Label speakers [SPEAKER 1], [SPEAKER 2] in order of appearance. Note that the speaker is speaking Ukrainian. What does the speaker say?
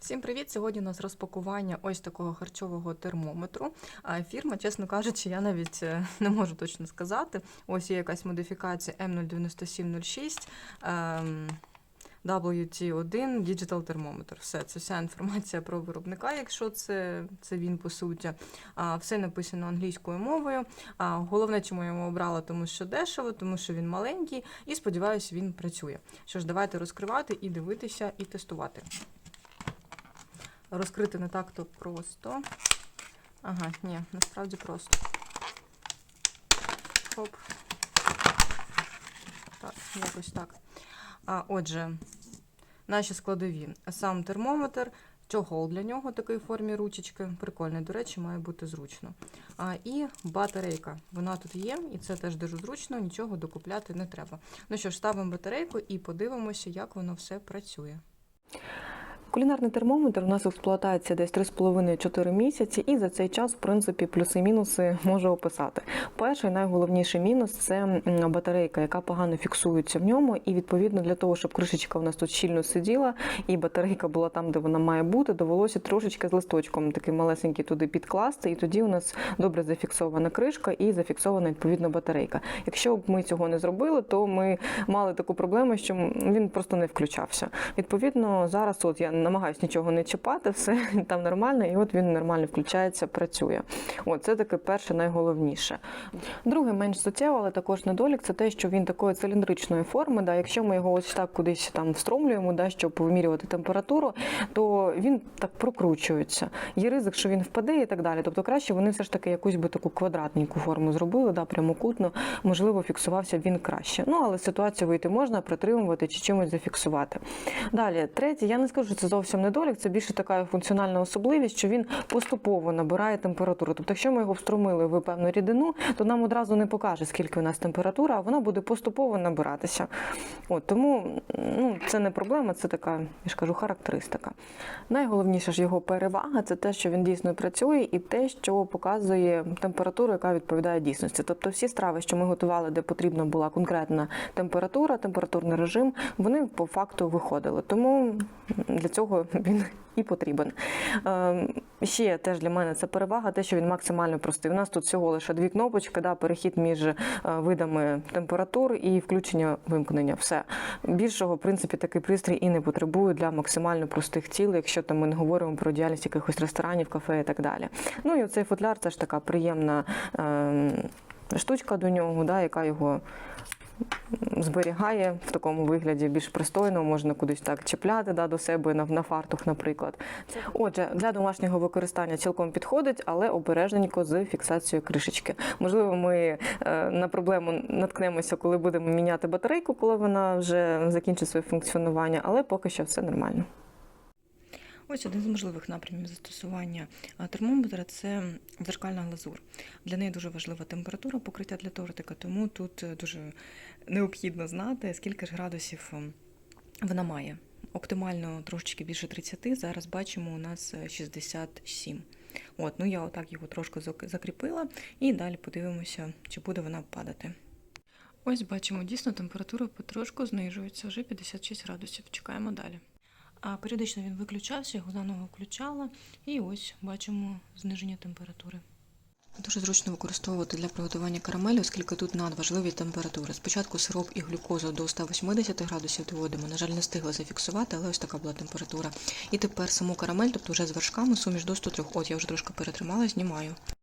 [SPEAKER 1] Всім привіт! Сьогодні у нас розпакування ось такого харчового термометру. Фірма, чесно кажучи, я навіть е, не можу точно сказати. Ось є якась модифікація M09706. ем, WT1 Digital Thermometer. Все, це вся інформація про виробника, якщо це, це він по суті. Все написано англійською мовою. Головне, чому я його обрала, тому що дешево, тому що він маленький, і сподіваюся, він працює. Що ж, давайте розкривати і дивитися, і тестувати. Розкрити не так-то просто. Ага, ні, насправді просто. Хоп. Так, якось так. А, отже, наші складові. Сам термометр, чохол для нього в формі ручечки. Прикольний, до речі, має бути зручно. А, і батарейка. Вона тут є, і це теж дуже зручно, нічого докупляти не треба. Ну що ж, ставимо батарейку і подивимося, як воно все працює.
[SPEAKER 2] Кулінарний термометр у нас в експлуатації десь 3,5-4 місяці, і за цей час, в принципі, плюси-мінуси можу описати. Перший найголовніший мінус це батарейка, яка погано фіксується в ньому. І відповідно для того, щоб кришечка у нас тут щільно сиділа, і батарейка була там, де вона має бути, довелося трошечки з листочком такий малесенький туди підкласти, і тоді у нас добре зафіксована кришка і зафіксована відповідно батарейка. Якщо б ми цього не зробили, то ми мали таку проблему, що він просто не включався. Відповідно, зараз от я намагаюся нічого не чіпати, все там нормально, і от він нормально включається, працює. От це таке перше найголовніше. Друге, менш суттєво, але також недолік, це те, що він такої циліндричної форми. Да, якщо ми його ось так кудись там встромлюємо, да, щоб вимірювати температуру, то він так прокручується. Є ризик, що він впаде і так далі. Тобто краще вони все ж таки якусь би таку квадратненьку форму зробили, да, прямокутну, можливо, фіксувався б він краще. Ну, але ситуацію вийти можна, притримувати чи чимось зафіксувати. Далі, третє, я не скажу, що це зовсім недолік, це більше така функціональна особливість, що він поступово набирає температуру. Тобто, якщо ми його встромили в певну рідину, то нам одразу не покаже, скільки у нас температура, а вона буде поступово набиратися. От тому ну, це не проблема, це така, я ж кажу, характеристика. Найголовніше ж його перевага це те, що він дійсно працює, і те, що показує температуру, яка відповідає дійсності. Тобто, всі страви, що ми готували, де потрібна була конкретна температура, температурний режим, вони по факту виходили. Тому для цього він і потрібен. Ем, Ще теж для мене це перевага, те, що він максимально простий. У нас тут всього лише дві кнопочки, да, перехід між е, видами температур і включення вимкнення. Все більшого, в принципі, такий пристрій і не потребує для максимально простих цілей, якщо там ми не говоримо про діяльність якихось ресторанів, кафе і так далі. Ну і оцей футляр це ж така приємна ем, штучка до нього, да, яка його зберігає в такому вигляді більш пристойно, можна кудись так чіпляти да, до себе на, на фартух, наприклад. Отже, для домашнього використання цілком підходить, але обережненько з фіксацією кришечки. Можливо, ми е, на проблему наткнемося, коли будемо міняти батарейку, коли вона вже закінчить своє функціонування, але поки що все нормально.
[SPEAKER 1] Ось один з можливих напрямів застосування термометра це дзеркальна глазур. Для неї дуже важлива температура покриття для тортика, тому тут е, дуже необхідно знати, скільки ж градусів вона має. Оптимально трошечки більше 30, зараз бачимо у нас е, 67. От, ну я отак його трошки закріпила і далі подивимося, чи буде вона падати. Ось бачимо, дійсно температура потрошку знижується, вже 56 градусів. Чекаємо далі. А періодично він виключався, його заново включала, і ось бачимо зниження температури. Дуже зручно використовувати для приготування карамелі, оскільки тут надважливі температури. Спочатку сироп і глюкозу до 180 градусів доводимо. На жаль, не встигла зафіксувати, але ось така була температура. І тепер саму карамель, тобто вже з вершками, суміш до 103. От я вже трошки перетримала, знімаю.